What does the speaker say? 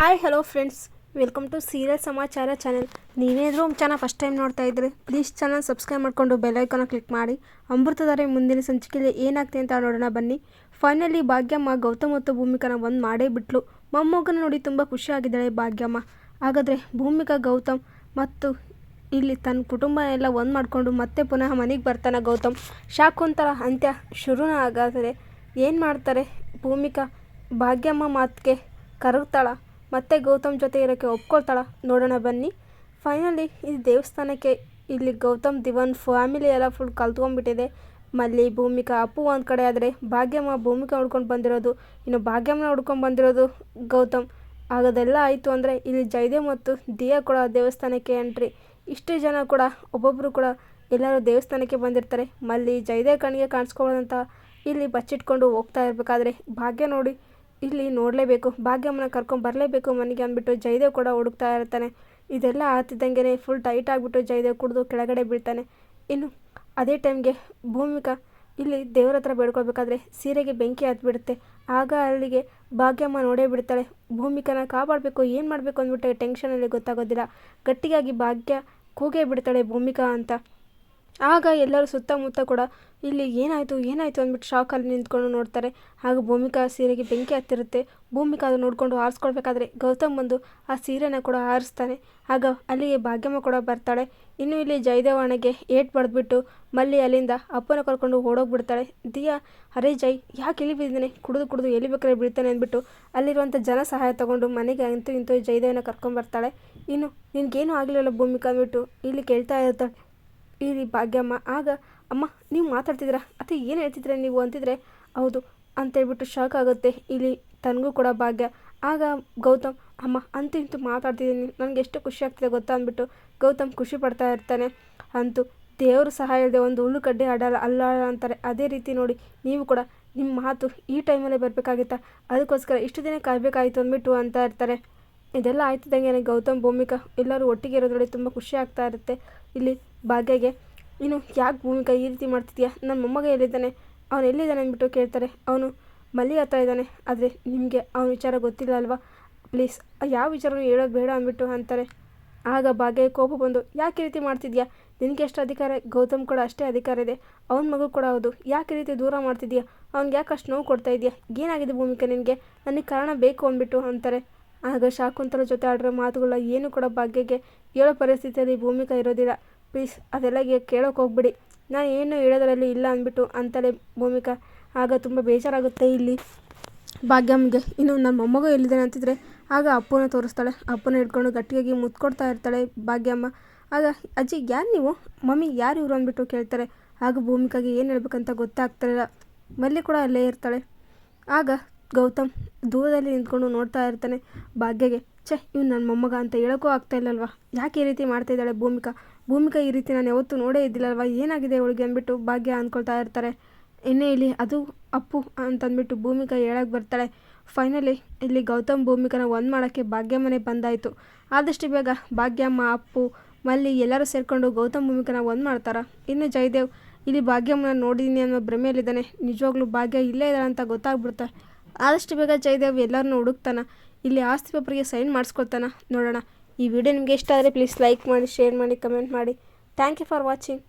Hi hello friends welcome to serial ಸಮಾಚಾರ channel ನೀವೇನಾದರೂ channel first time ನೋಡ್ತಾ ಇದ್ರೆ ಪ್ಲೀಸ್ ಚಾನಲ್ ಸಬ್ಸ್ಕ್ರೈಬ್ ಮಾಡಿಕೊಂಡು ಬೆಲ್ಲೈಕನ್ನ ಕ್ಲಿಕ್ ಮಾಡಿ. ಅಮೃತಧಾರೆ ಮುಂದಿನ ಸಂಚಿಕೆಯಲ್ಲಿ ಏನಾಗ್ತದೆ ಅಂತ ನೋಡೋಣ ಬನ್ನಿ. ಫೈನಲಿ ಭಾಗ್ಯಮ್ಮ ಗೌತಮ್ ಮತ್ತು ಭೂಮಿಕನ ಒಂದು ಮಾಡೇ ಬಿಟ್ಲು. ಮೊಮ್ಮಗನ ನೋಡಿ ತುಂಬ ಖುಷಿಯಾಗಿದ್ದಾಳೆ ಭಾಗ್ಯಮ್ಮ. ಹಾಗಾದರೆ ಭೂಮಿಕ, ಗೌತಮ್ ಮತ್ತು ಇಲ್ಲಿ ತನ್ನ ಕುಟುಂಬ ಎಲ್ಲ ಒಂದು ಮಾಡಿಕೊಂಡು ಮತ್ತೆ ಪುನಃ ಮನೆಗೆ ಬರ್ತಾನೆ ಗೌತಮ್. ಶಾಕುಂತಲ ಅಂತ್ಯ ಶುರುನ ಆಗಾದರೆ ಏನು ಮಾಡ್ತಾರೆ ಭೂಮಿಕ, ಭಾಗ್ಯಮ್ಮ ಮಾತಿಗೆ ಕರಗ್ತಾಳ. ಮತ್ತೆ ಗೌತಮ್ ಜೊತೆ ಇರೋಕ್ಕೆ ಒಪ್ಕೊಳ್ತಾಳ? ನೋಡೋಣ ಬನ್ನಿ. ಫೈನಲಿ ಈ ದೇವಸ್ಥಾನಕ್ಕೆ ಇಲ್ಲಿ ಗೌತಮ್, ದಿವನ್ ಫ್ಯಾಮಿಲಿ ಎಲ್ಲ ಫುಲ್ ಕಲ್ತ್ಕೊಂಡ್ಬಿಟ್ಟಿದೆ. ಮಲ್ಲಿ, ಭೂಮಿಕಾ, ಅಪ್ಪು ಒಂದು ಕಡೆ ಆದರೆ ಭಾಗ್ಯಮ್ಮ ಭೂಮಿಕಾ ಹುಡ್ಕೊಂಡು ಬಂದಿರೋದು, ಇನ್ನು ಭಾಗ್ಯಮ್ಮನ ಹುಡ್ಕೊಂಡು ಬಂದಿರೋದು ಗೌತಮ್. ಆಗೋದೆಲ್ಲ ಆಯಿತು ಅಂದರೆ ಇಲ್ಲಿ ಜಯದೇವ್ ಮತ್ತು ದಿಯಾ ಕೂಡ ದೇವಸ್ಥಾನಕ್ಕೆ ಎಂಟ್ರಿ ಇಷ್ಟು ಜನ ಕೂಡ ಒಬ್ಬೊಬ್ಬರು ಕೂಡ ಎಲ್ಲರೂ ದೇವಸ್ಥಾನಕ್ಕೆ ಬಂದಿರ್ತಾರೆ. ಮಲ್ಲಿ, ಜಯದೇವ್ ಕಣ್ಣಿಗೆ ಕಾಣಿಸ್ಕೊಳ್ಳೋದಂತ ಇಲ್ಲಿ ಬಚ್ಚಿಟ್ಕೊಂಡು ಹೋಗ್ತಾ ಇರಬೇಕಾದ್ರೆ ಭಾಗ್ಯ ನೋಡಿ ಇಲ್ಲಿ ನೋಡಲೇಬೇಕು, ಭಾಗ್ಯಮ್ಮನ ಕರ್ಕೊಂಡು ಬರಲೇಬೇಕು ಮನೆಗೆ ಅಂದ್ಬಿಟ್ಟು ಜಯದೇವ್ ಕೂಡ ಹುಡುಕ್ತಾ ಇರ್ತಾನೆ. ಇದೆಲ್ಲ ಆತಿದ್ದಂಗೆ ಫುಲ್ ಟೈಟ್ ಆಗಿಬಿಟ್ಟು ಜಯದೇವ್ ಕುಡಿದು ಕೆಳಗಡೆ ಬೀಳ್ತಾನೆ. ಇನ್ನು ಅದೇ ಟೈಮ್ಗೆ ಭೂಮಿಕಾ ಇಲ್ಲಿ ದೇವ್ರ ಹತ್ರ ಬೇಡ್ಕೊಳ್ಬೇಕಾದ್ರೆ ಸೀರೆಗೆ ಬೆಂಕಿ ಹತ್ಬಿಡುತ್ತೆ. ಆಗ ಅಲ್ಲಿಗೆ ಭಾಗ್ಯಮ್ಮ ನೋಡೇ ಬಿಡ್ತಾಳೆ, ಭೂಮಿಕನ ಕಾಪಾಡಬೇಕು, ಏನು ಮಾಡಬೇಕು ಅಂದ್ಬಿಟ್ಟು ಟೆನ್ಷನಲ್ಲಿ ಗೊತ್ತಾಗೋದಿಲ್ಲ. ಗಟ್ಟಿಯಾಗಿ ಭಾಗ್ಯ ಕೂಗೇ ಬಿಡ್ತಾಳೆ ಭೂಮಿಕಾ ಅಂತ. ಆಗ ಎಲ್ಲರೂ ಸುತ್ತಮುತ್ತ ಕೂಡ ಇಲ್ಲಿ ಏನಾಯಿತು ಏನಾಯಿತು ಅಂದ್ಬಿಟ್ಟು ಶಾಕಲ್ಲಿ ನಿಂತ್ಕೊಂಡು ನೋಡ್ತಾರೆ. ಆಗ ಭೂಮಿಕಾ ಸೀರೆಗೆ ಬೆಂಕಿ ಹತ್ತಿರುತ್ತೆ. ಭೂಮಿಕಾ ಅದು ನೋಡಿಕೊಂಡು ಆರಿಸ್ಕೊಳ್ಬೇಕಾದ್ರೆ ಗೌತಮ್ ಬಂದು ಆ ಸೀರೆನ ಕೂಡ ಆರಿಸ್ತಾನೆ ಆಗ ಅಲ್ಲಿಗೆ ಭಾಗ್ಯಮ್ಮ ಕೂಡ ಬರ್ತಾಳೆ. ಇನ್ನು ಇಲ್ಲಿ ಜಯದೇವಣೆಗೆ ಏಟ್ ಬಡ್ದ್ಬಿಟ್ಟು ಮಲ್ಲಿ ಅಲ್ಲಿಂದ ಅಪ್ಪನ ಕರ್ಕೊಂಡು ಓಡೋಗ್ಬಿಡ್ತಾಳೆ. ದಿಯಾ, ಅರೇ ಜೈ ಯಾಕೆ ಇಲ್ಲಿ ಬಿದ್ದಾನೆ ಕುಡಿದು ಕುಡಿದು ಎಲ್ಲಿ ಬೇಕಾದ್ರೆ ಬಿಡ್ತಾನೆ ಅಂದ್ಬಿಟ್ಟು ಅಲ್ಲಿರುವಂಥ ಜನ ಸಹಾಯ ತಗೊಂಡು ಮನೆಗೆ ಅಂತೂ ಇಂತೂ ಜಯದೇವನ ಕರ್ಕೊಂಬರ್ತಾಳೆ. ಇನ್ನು, ನಿನಗೇನು ಆಗಲಿಲ್ಲ ಭೂಮಿಕಾ ಅಂದ್ಬಿಟ್ಟು ಇಲ್ಲಿ ಕೇಳ್ತಾ ಇರ್ತಾಳೆ. ಇಲ್ಲಿ ಭಾಗ್ಯಮ್ಮ, ಆಗ ಅಮ್ಮ ನೀವು ಮಾತಾಡ್ತಿದ್ದೀರಾ? ಅಥವಾ ಏನು ಹೇಳ್ತಿದ್ರೆ ನೀವು ಅಂತಿದ್ರೆ, ಹೌದು ಅಂತೇಳ್ಬಿಟ್ಟು ಶಾಕ್ ಆಗುತ್ತೆ. ಇಲ್ಲಿ ತನಗೂ ಕೂಡ ಭಾಗ್ಯ. ಆಗ ಗೌತಮ್, ಅಮ್ಮ ಅಂತೂ ಇಂತೂ ಮಾತಾಡ್ತಿದ್ದೀನಿ, ನನಗೆ ಎಷ್ಟು ಖುಷಿ ಆಗ್ತಿದೆ ಗೊತ್ತಾ ಅಂದ್ಬಿಟ್ಟು ಗೌತಮ್ ಖುಷಿ ಪಡ್ತಾ ಇರ್ತಾನೆ. ಅಂತೂ ದೇವರು ಸಹಾಯ ಇಲ್ಲದೆ ಒಂದು ಹುಲ್ಲು ಕಡ್ಡಿ ಆಡಲ್ಲ ಅಲ್ಲ ಅಂತಾರೆ. ಅದೇ ರೀತಿ ನೋಡಿ, ನೀವು ಕೂಡ ನಿಮ್ಮ ಮಾತು ಈ ಟೈಮಲ್ಲೇ ಬರಬೇಕಾಗಿತ್ತ? ಅದಕ್ಕೋಸ್ಕರ ಇಷ್ಟು ದಿನ ಕಾಯಬೇಕಾಯಿತು ಅಂದ್ಬಿಟ್ಟು ಅಂತ ಇರ್ತಾರೆ. ಇದೆಲ್ಲ ಆಯ್ತಿದ್ದಂಗೆ ಗೌತಮ್ ಭೂಮಿಕಾ. ಎಲ್ಲರೂ ಒಟ್ಟಿಗೆ ಇರೋದ್ರಲ್ಲಿ ತುಂಬ ಖುಷಿ ಆಗ್ತಾ ಇರುತ್ತೆ. ಇಲ್ಲಿ ಭಾಗ್ಯಗೆ, ಇನ್ನು ಯಾಕೆ ಭೂಮಿಕಾ ಈ ರೀತಿ ಮಾಡ್ತಿದ್ಯಾ? ನನ್ನ ಮೊಮ್ಮಗ ಎಲ್ಲಿದ್ದಾನೆ? ಅವನು ಎಲ್ಲಿದ್ದಾನೆ? ಅಂದ್ಬಿಟ್ಟು ಕೇಳ್ತಾರೆ. ಅವನು ಮಲ್ಲಿ ಹತ್ತಾ ಇದ್ದಾನೆ. ಆದರೆ ನಿಮಗೆ ಅವನ ವಿಚಾರ ಗೊತ್ತಿಲ್ಲ ಅಲ್ವಾ? ಪ್ಲೀಸ್, ಯಾವ ವಿಚಾರನೂ ಹೇಳೋದು ಬೇಡ ಅಂದ್ಬಿಟ್ಟು ಅಂತಾರೆ. ಆಗ ಭಾಗ್ಯ ಕೋಪ ಬಂದು, ಯಾಕೆ ಈ ರೀತಿ ಮಾಡ್ತಿದ್ಯಾ? ನಿನಗೆ ಎಷ್ಟು ಅಧಿಕಾರ, ಗೌತಮ್ ಕೂಡ ಅಷ್ಟೇ ಅಧಿಕಾರ ಇದೆ. ಅವನ ಮಗು ಕೂಡ ಹೌದು. ಯಾಕೆ ರೀತಿ ದೂರ ಮಾಡ್ತಿದ್ಯಾ? ಅವ್ನಿಗೆ ಯಾಕೆ ಅಷ್ಟು ನೋವು ಕೊಡ್ತಾ ಇದೆಯಾ? ಏನಾಗಿದೆ ಭೂಮಿಕಾ ನಿನಗೆ? ನನಗೆ ಕಾರಣ ಬೇಕು ಅಂದ್ಬಿಟ್ಟು ಅಂತಾರೆ. ಆಗ ಶಾಕುಂತಲ ಜೊತೆ ಆಡಿರೋ ಮಾತುಗಳ ಏನು ಕೂಡ ಭಾಗ್ಯಗೆ ಹೇಳೋ ಪರಿಸ್ಥಿತಿಯಲ್ಲಿ ಭೂಮಿಕಾ ಇರೋದಿಲ್ಲ. ಪ್ಲೀಸ್ ಅದೆಲ್ಲ ಕೇಳೋಕೆ ಹೋಗ್ಬಿಡಿ. ನಾನು ಏನು ಹೇಳೋದ್ರಲ್ಲಿ ಇಲ್ಲ ಅಂದ್ಬಿಟ್ಟು ಅಂತಲೇ ಭೂಮಿಕಾ ಆಗ ತುಂಬ ಬೇಜಾರಾಗುತ್ತೆ ಇಲ್ಲಿ. ಭಾಗ್ಯಮ್ಗೆ, ಇನ್ನು ನನ್ನ ಮೊಮ್ಮಗ ಎಲ್ಲಿದ್ದಾನೆ ಅಂತಿದ್ರೆ ಆಗ ಅಪ್ಪನ ತೋರಿಸ್ತಾಳೆ. ಅಪ್ಪನ ಹಿಡ್ಕೊಂಡು ಗಟ್ಟಿಯಾಗಿ ಮುತ್ಕೊಡ್ತಾ ಇರ್ತಾಳೆ ಭಾಗ್ಯಮ್ಮ. ಆಗ, ಅಜ್ಜಿ, ಯಾರು ನೀವು? ಮಮ್ಮಿ, ಯಾರು ಇವರು ಅಂದ್ಬಿಟ್ಟು ಕೇಳ್ತಾರೆ. ಆಗ ಭೂಮಿಕಾಗೆ ಏನು ಹೇಳ್ಬೇಕಂತ ಗೊತ್ತಾಗ್ತಿರಲಿಲ್ಲ ಮಲ್ಲಿ ಕೂಡ ಅಲ್ಲೇ ಇರ್ತಾಳೆ. ಆಗ ಗೌತಮ್ ದೂರದಲ್ಲಿ ನಿಂತ್ಕೊಂಡು ನೋಡ್ತಾ ಇರ್ತಾನೆ. ಭಾಗ್ಯಗೆ, ಛೆ, ಇವ್ನು ನನ್ನ ಮೊಮ್ಮಗ ಅಂತ ಹೇಳೋಕ್ಕೂ ಆಗ್ತಾ ಇಲ್ಲಲ್ವಾ? ಯಾಕೆ ಈ ರೀತಿ ಮಾಡ್ತಾ ಇದ್ದಾಳೆ ಭೂಮಿಕಾ? ಭೂಮಿಕಾ ಈ ರೀತಿ ನಾನು ಯಾವತ್ತೂ ನೋಡೇ ಇದ್ದಿಲ್ಲಲ್ವಾ? ಏನಾಗಿದೆ ಅವಳಿಗೆ ಅಂದ್ಬಿಟ್ಟು ಭಾಗ್ಯ ಅಂದ್ಕೊಳ್ತಾ ಇರ್ತಾರೆ. ಇನ್ನೇ ಇಲ್ಲಿ, ಅದು ಅಪ್ಪು ಅಂತಂದ್ಬಿಟ್ಟು ಭೂಮಿಕಾ ಹೇಳಕ್ಕೆ ಬರ್ತಾಳೆ. ಫೈನಲಿ, ಇಲ್ಲಿ ಗೌತಮ್ ಭೂಮಿಕನ ಒಂದು ಮಾಡೋಕ್ಕೆ ಮನೆ ಬಂದಾಯಿತು. ಆದಷ್ಟು ಬೇಗ ಭಾಗ್ಯಮ್ಮ ಅಪ್ಪು, ಮಲ್ಲಿ ಎಲ್ಲರೂ ಸೇರಿಕೊಂಡು ಗೌತಮ್ ಭೂಮಿಕನ ಒಂದು ಮಾಡ್ತಾರೆ. ಇನ್ನು ಜಯದೇವ್, ಇಲ್ಲಿ ಭಾಗ್ಯಮ್ಮನ ನೋಡಿದ್ದೀನಿ ಅನ್ನೋ ಭ್ರಮೆಯಲ್ಲಿದ್ದಾನೆ. ನಿಜವಾಗ್ಲೂ ಭಾಗ್ಯ ಇಲ್ಲೇ ಇದ್ದಾಳೆ ಅಂತ ಗೊತ್ತಾಗ್ಬಿಡುತ್ತೆ. ಆದಷ್ಟು ಬೇಗ ಜಯದೇವ್ ಎಲ್ಲರನ್ನೂ ಹುಡುಕ್ತಾನ. ಇಲ್ಲಿ ಆಸ್ತಿ ಪೇಪರ್ಗೆ ಸೈನ್ ಮಾಡಿಸ್ಕೊಳ್ತಾನ. ನೋಡೋಣ. ಈ ವಿಡಿಯೋ ನಿಮಗೆ ಇಷ್ಟ ಆದರೆ ಪ್ಲೀಸ್ ಲೈಕ್ ಮಾಡಿ ಶೇರ್ ಮಾಡಿ ಕಮೆಂಟ್ ಮಾಡಿ. Thank you for watching